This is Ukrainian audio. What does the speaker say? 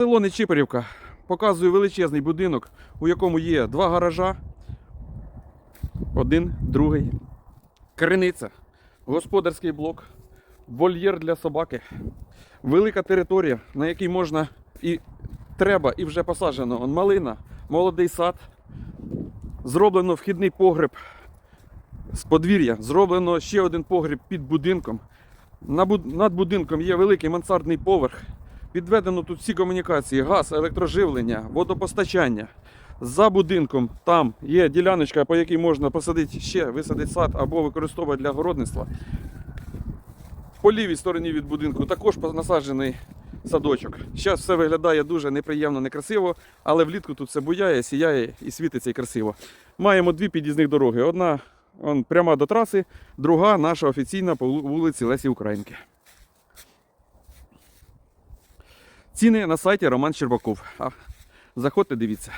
Село Нечипорівка показує величезний будинок, у якому є два гаража. Один, другий. Криниця, господарський блок, вольєр для собаки, велика територія, на якій можна і треба, і вже посаджено Он малина, молодий сад. Зроблено вхідний погреб з подвір'я, зроблено ще один погреб під будинком. Над будинком є великий мансардний поверх. Підведено тут всі комунікації: газ, електроживлення, водопостачання. За будинком там є діляночка, по якій можна посадити ще висадити сад або використовувати для городництва. По лівій стороні від будинку також насаджений садочок. Зараз все виглядає дуже неприємно, некрасиво, але влітку тут все буяє, сіяє і світиться і красиво. Маємо дві під'їзних дороги. Одна он, пряма до траси, друга наша офіційна по вулиці Лесі Українки. Ціни на сайті Роман Щербаков. Заходьте, дивіться.